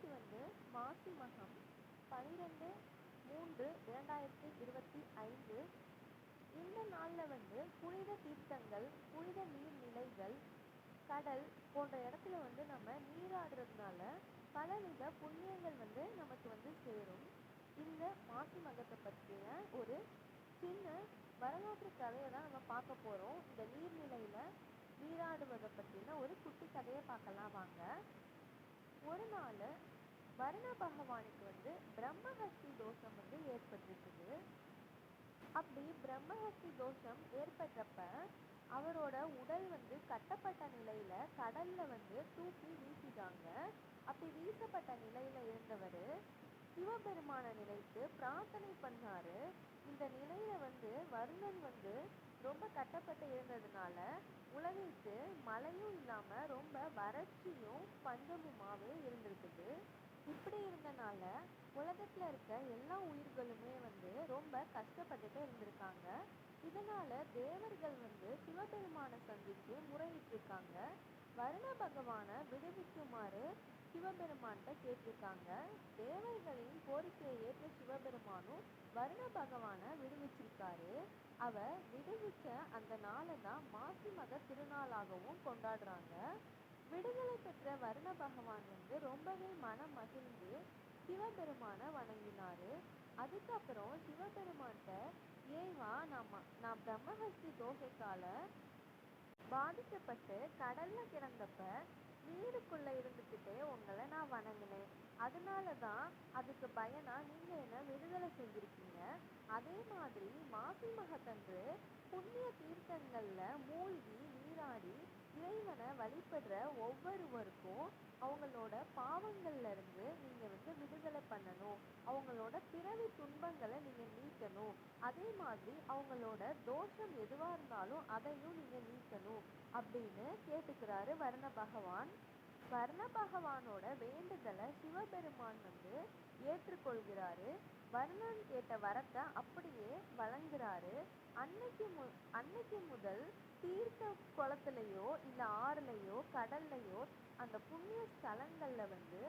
இன்னைக்கு வந்து மாசி மகம் பன்னிரெண்டு மூன்று இரண்டாயிரத்தி இருபத்தி ஐந்து. இந்த நாளில் வந்து புனித தீர்த்தங்கள் புனித நீர்நிலைகள் கடல் போன்ற இடத்துல வந்து நம்ம நீராடுறதுனால பலவித புண்ணியங்கள் வந்து நமக்கு வந்து சேரும். இந்த மாசி மகத்தை பற்றிய ஒரு சின்ன வரலாற்று கதையை தான் நம்ம பார்க்க போகிறோம் இந்த நீர்நிலையில் நீராடுவதை பற்றின ஒரு குட்டி கதையை பார்க்கலாம் வாங்க. ஒரு நாள் வருண பகவானுக்கு வந்து பிரம்மஹஸ்தி தோஷம் வந்து ஏற்பட்டிருக்குது. அப்படி பிரம்மஹஸ்தி தோஷம் ஏற்பட்டப்ப அவரோட உடல் வந்து கட்டப்பட்ட நிலையில கடல்ல வந்து தூக்கி வீசிட்டாங்க. அப்படி வீசப்பட்ட நிலையில இருந்தவர் சிவபெருமான நிலைக்கு பிரார்த்தனை பண்ணாரு. இந்த நிலையில வந்து வருணன் வந்து ரொம்ப கட்டப்பட்டு இருந்ததுனால உலகிற்கு மழையும் இல்லாமல் ரொம்ப வறட்சியும் பஞ்சமுமாவே இருந்திருக்குது. இப்படி இருந்தனால உலகத்துல இருக்க எல்லா உயிர்களுமே வந்து ரொம்ப கஷ்டப்பட்டுட்டு இருந்திருக்காங்க. இதனால தேவர்கள் வந்து சிவபெருமானை சந்தித்து முறையிட்டிருக்காங்க. வருண பகவானை விடுவிக்குமாறு சிவபெருமான்கிட்ட கேட்டிருக்காங்க. தேவர்களின் கோரிக்கையை ஏற்ற சிவபெருமானும் வருண பகவானை விடுவிச்சிருக்காரு. அவர் விடுவிச்ச அந்த நாளை தான் மாசி மக திருநாளாகவும் கொண்டாடுறாங்க. விடுதலை பெற்ற வருண பகவான் வந்து ரொம்பவே மனம் மகிழ்ந்து சிவபெருமானை வணங்கினாரு. அதுக்கப்புறம் சிவபெருமான்கிட்ட ஏவா நான் நான் பிரம்மஹஸ்தி தோகைக்கால பாதிக்கப்பட்டு கடல்ல கிடந்தப்ப நீருக்குள்ள இருந்துக்கிட்டே உங்களை நான் வணங்கினேன். அதனால தான் அதுக்கு பயனா நீங்க என்ன விடுதலை செஞ்சிருக்கீங்க? அதே மாதிரி மாசி மகத்தன்று புண்ணிய தீர்த்தங்கள்ல மூழ்கி நீராடி இறைவனை வழிபடுற ஒவ்வொருவருக்கும் அவங்களோட பாவங்கள்ல இருந்து நீங்க பண்ணணும். அவங்களோட பிறவி துன்பங்களை நீங்கள் நீக்கணும். அதே மாதிரி அவங்களோட தோஷம் எதுவாக இருந்தாலும் அதையும் நீங்கள் நீக்கணும் அப்படின்னு கேட்டுக்கிறாரு வர்ண பகவான். வர்ண பகவானோட வேண்டுதலை சிவபெருமான் வந்து ஏற்றுக்கொள்கிறாரு. வர்ணன் கேட்ட வரத்தை அப்படியே வழங்குறாரு. அன்னைக்கு மு அன்னைக்கு முதல் தீர்த்த குளத்துலையோ இல்லை ஆறுலையோ கடல்லையோ அந்த புண்ணிய ஸ்தலங்களில் வந்து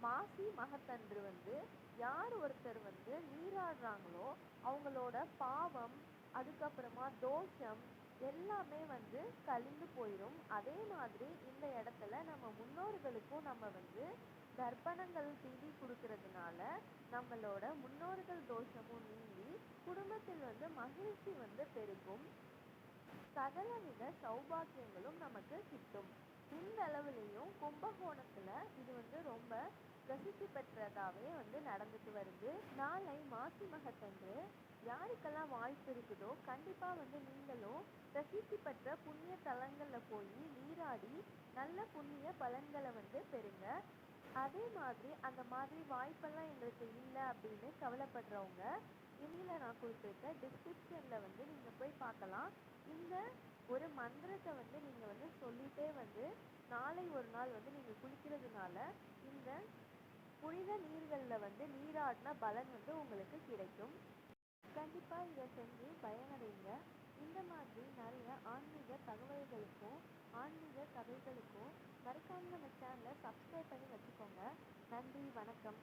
மாசி மகத்தன்று வந்து யார் ஒருத்தர் வந்து நீராடுறாங்களோ அவங்களோட பாவம் அதுக்கப்புறமா தோஷம் எல்லாமே வந்து கழிந்து போயிடும் அதே மாதிரி இந்த இடத்துல நம்ம முன்னோர்களுக்கும் நம்ம வந்து தர்ப்பணங்கள் தீவி கொடுக்கறதுனால நம்மளோட முன்னோர்கள் தோஷமும் நீங்கி குடும்பத்தில் வந்து மகிழ்ச்சி வந்து பெருகும். சகலவித சௌபாக்கியங்களும் நமக்கு கிட்டும். இந்த கும்பகோணத்தில் கும்பகோணத்துல இது வந்து ரொம்ப பிரசித்தி பெற்றதாவே வந்து நடந்துட்டு வருது. நாளை மாசி மகத்தன்று யாருக்கெல்லாம் வாய்ப்பு இருக்குதோ கண்டிப்பா வந்து நீங்களும் பிரசித்தி பெற்ற புண்ணிய தலங்கள்ல போய் நீராடி நல்ல புண்ணிய பலன்களை வந்து பெறுங்க. அதே மாதிரி அந்த மாதிரி வாய்ப்பெல்லாம் எங்களுக்கு இல்லை அப்படின்னு கவலைப்படுறவங்க இனியில் நான் கொடுத்துருக்க டிஸ்கிரிப்ஷனில் வந்து நீங்கள் போய் பார்க்கலாம். இந்த ஒரு மந்திரத்தை வந்து நீங்கள் வந்து சொல்லிட்டே வந்து நாளை ஒரு நாள் வந்து நீங்கள் குளிக்கிறதுனால இந்த புனித நீர்களில் வந்து நீராடின பலன் வந்து உங்களுக்கு கிடைக்கும். கண்டிப்பாக இதை செஞ்சு பயனடைங்க. இந்த மாதிரி நிறைய ஆன்மீக தகவல்களுக்கும் ஆன்மீக கதைகளுக்கும் மறக்காம நம்ம சேனலை சப்ஸ்கிரைப் பண்ணி வச்சுக்கோங்க. நன்றி வணக்கம்.